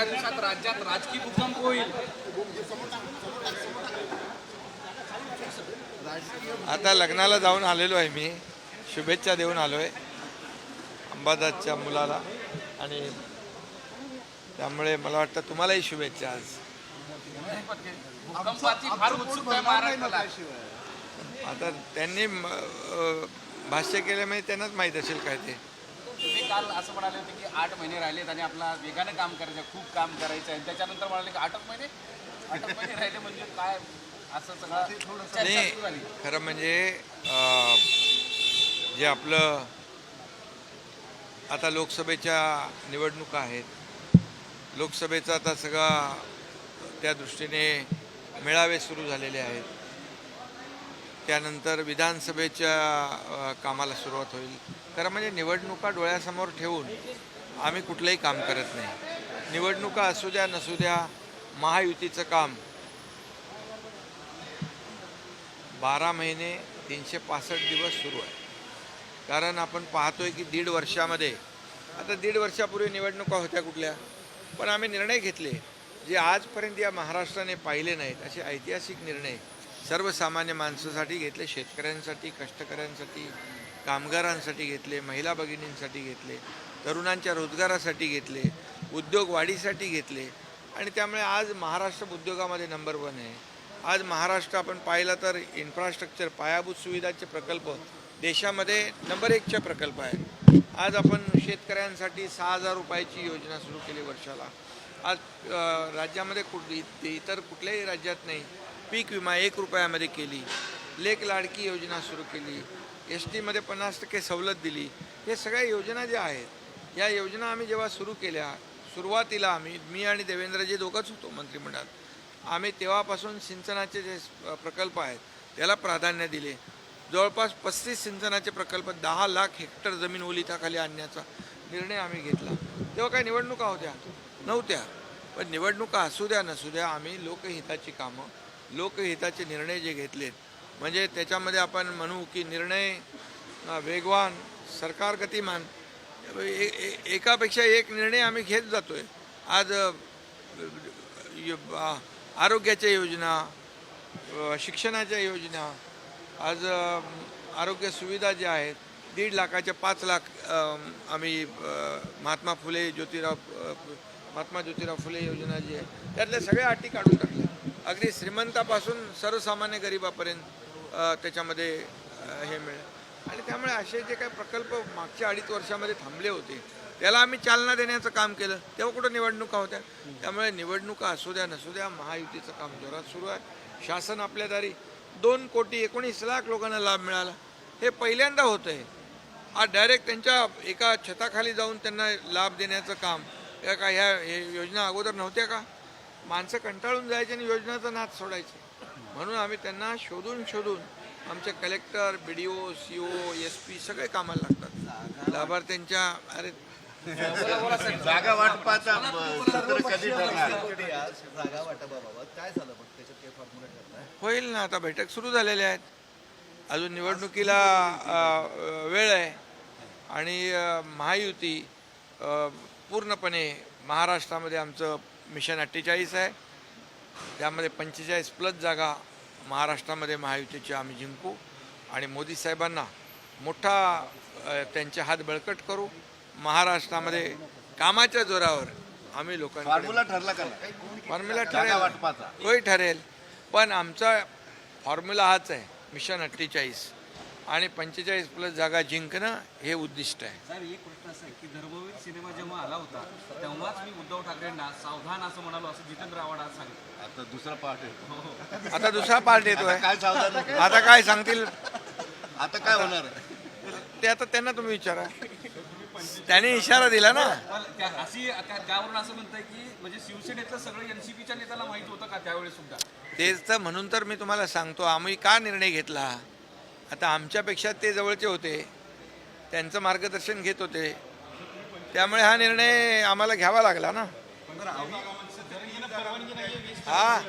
थोड्या दिवसात राज्यात राजकीय भूकंप होईल. आता लग्नाला जाऊन आलेलो आहे मी. शुभेच्छा देऊन आलो आहे अंबादासच्या मुलाला. आणि त्यामुळे मला वाटतं तुम्हालाही शुभेच्छा आज. भूकंपाची फार उत्सुकता आहे महाराष्ट्राला. आता त्यांनी म- अं, भाष्य केल्यामुळे त्यांनाच माहीत असेल काय ते. काल असं म्हणाले होते की आठ महिने राहिलेत आणि आपला वेगानं काम करायचं आहे, खूप काम करायचं आहे. त्याच्यानंतर म्हणाले की आठच महिने? आठच महिने राहिले म्हणजे काय असं सगळं खरं म्हणजे अं, जे आपलं आता लोकसभेच्या निवडणुका आहेत लोकसभेचा आता सगळा त्या दृष्टीने मेळावे सुरू झालेले आहेत. त्यानंतर विधानसभेच्या कामाला सुरुवात होईल. खरं म्हणजे निवडणुका डोळ्यासमोर ठेवून आम्ही कुठलंही काम करत नाही. निवडणुका असू द्या नसू द्या महायुतीचं काम बारा महिने तीनशे पासष्ट दिवस सुरू आहे. कारण आपण पाहतोय की दीड वर्षामध्ये आता दीड वर्षापूर्वी निवडणुका होत्या कुठल्या? पण आम्ही निर्णय घेतले. जे आजपर्यंत या महाराष्ट्राने पाहिले नाहीत असे ऐतिहासिक निर्णय सर्वसामान्य माणसासाठी घेतले शेतकऱ्यांसाठी कष्टकऱ्यांसाठी कामगारांसाठी घेतले महिला भगिनींसाठी घेतले तरुणांच्या रोजगारासाठी घेतले उद्योग वाढीसाठी घेतले. आणि त्यामुळे आज महाराष्ट्र उद्योगामध्ये नंबर वन आहे. आज महाराष्ट्र आपण पाहिलं तर इन्फ्रास्ट्रक्चर पायाभूत सुविधाचे प्रकल्प देशामध्ये नंबर एकचे प्रकल्प आहेत आज आपण शेतकऱ्यांसाठी सहा हजार रुपयाची योजना सुरू केली वर्षाला. आज राज्यामध्ये कुठ इतर कुठल्याही राज्यात नाही. पीक विमा एक रुपयामध्ये केली लेख लाडकी योजना सुरू केली एस टीमध्ये पन्नास टक्के सवलत दिली हे सगळ्या योजना ज्या आहेत या योजना आम्ही जेव्हा सुरू केल्या सुरुवातीला आम्ही मी आणि देवेंद्रजी दोघंच होतो मंत्रिमंडळात. आम्ही तेव्हापासून सिंचनाचे जे प्रकल्प आहेत त्याला प्राधान्य दिले. जवळपास पस्तीस सिंचनाचे प्रकल्प दहा लाख हेक्टर जमीन ओलिताखाली आणण्याचा निर्णय आम्ही घेतला. तेव्हा काही निवडणुका होत्या नव्हत्या. पण निवडणुका असू द्या नसू द्या आम्ही लोकहिताची कामं लोकहिताचे निर्णय जे घेतलेत म्हणजे त्याच्यामध्ये आपण म्हणू की निर्णय वेगवान सरकार गतिमान ए- ए- एकापेक्षा एक निर्णय आम्ही घेत जातो आहे आज य- आरोग्याच्या योजना शिक्षणाच्या योजना आज आरोग्य सुविधा ज्या आहेत दीड लाखाच्या पाच लाख आम्ही महात्मा फुले ज्योतिराव महात्मा ज्योतिराव फुले योजना जी आहे त्यातल्या सगळ्या अटी काढून टाकल्या. अगदी श्रीमंतापासून सर्वसामान्य गरिबापर्यंत त्याच्यामध्ये हे मिळेल. आणि त्यामुळे असे जे काही प्रकल्प मागच्या अडीच वर्षामध्ये थांबले होते त्याला आम्ही चालना देण्याचं काम केलं. तेव्हा कुठं निवडणुका होत्या? त्यामुळे निवडणुका असू द्या नसू द्या महायुतीचं काम जोरात सुरू आहे. शासन आपल्या दारी दोन कोटी एकोणीस लाख लोकांना लाभ मिळाला. हे पहिल्यांदा होतं आहे आज डायरेक्ट त्यांच्या एका छताखाली जाऊन त्यांना लाभ देण्याचं काम या का ह्या हे योजना अगोदर नव्हत्या का? माणसं कंटाळून जायचे आणि योजनाचा नाद सोडायचे. म्हणून आम्ही त्यांना शोधून शोधून आमचे collector B D O C O S P सगळे कामाला लागतात. लाभार्थ्यांच्या अरे जागा वाटपाचा कधी जागा काय झालं होईल ना आता बैठक सुरू झालेल्या आहेत. अजून निवडणुकीला वेळ आहे. आणि महायुती पूर्णपणे महाराष्ट्रामध्ये आमचं मिशन अठ्ठेचाळीस आहे. त्यामध्ये पंचेचाळीस प्लस जागा महाराष्ट्रामध्ये महायुतीची आम्ही जिंकू. आणि मोदी साहेबांना मोठा त्यांचे हात बळकट करू. महाराष्ट्रामध्ये कामाच्या जोरावर आम्ही फॉर्म्युला ठरला का? फॉर्म्युला ठरेल तोही ठरेल. पण आमचा फॉर्म्युला हाच आहे मिशन अठ्ठेचाळीस. आणि पंचेचाळीस प्लस जागा जिंकणं हे उद्दिष्ट आहे. साहेब एक प्रश्न असा आहे की धर्मवीर सिनेमा जेव्हा आला होता तेव्हाच मी उद्धव ठाकरेंना सावधान असं म्हणालो असं जितेंद्र आव्हाड आज सांगितलं. आता दुसरा पार्ट येतो आता दुसरा पार्ट येतोय. काय सावधान आता काय सांगतील? आता काय होणार? ते आता त्यांना तुम्ही विचारा. त्याने इशारा दिला ना. अशी त्या- त्यावरून असं म्हणताय की म्हणजे शिवसेनेतलं सगळं एनसीपीच्या नेत्याला माहीत होतं का त्यावेळेस सुद्धा? तेच तर म्हणून तर मी तुम्हाला सांगतो आम्ही का निर्णय घेतला? आता आमच्यापेक्षा ते जवळचे होते. त्यांचं मार्गदर्शन घेत होते. त्यामुळे हा निर्णय आम्हाला घ्यावा लागला ना. हा.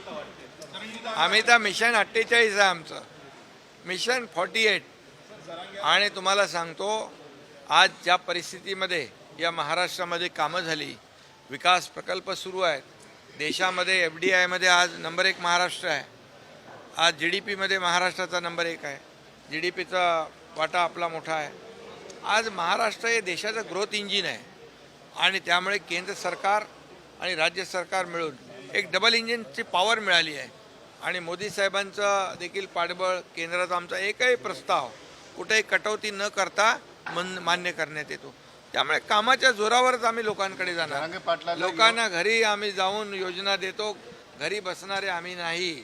आम्ही तर मिशन अठ्ठेचाळीस आहे आमचं. Mission forty eight. आणि तुम्हाला सांगतो आज ज्या परिस्थितीमध्ये या महाराष्ट्रामध्ये कामं झाली विकास प्रकल्प सुरू आहेत. देशामध्ये एफ डी आयमध्ये आज नंबर एक महाराष्ट्र आहे. आज जी डी पीमध्ये महाराष्ट्राचा नंबर एक आहे. जी डी पीचा वाटा आपला मोठा आहे. आज महाराष्ट्र हे देशाचं ग्रोथ इंजिन आहे. आणि त्यामुळे केंद्र सरकार आणि राज्य सरकार मिळून एक डबल इंजिनची पॉवर मिळाली आहे. आणि मोदी साहेबांचं देखील पाठबळ केंद्राचा आमचा एकही प्रस्ताव कुठेही कटौती न करता मन मान्य करण्यात येतो. त्यामुळे कामाच्या जोरावरच आम्ही लोकांकडे जाणार. लोकांना घरी आम्ही जाऊन योजना देतो. घरी बसणारे आम्ही नाही.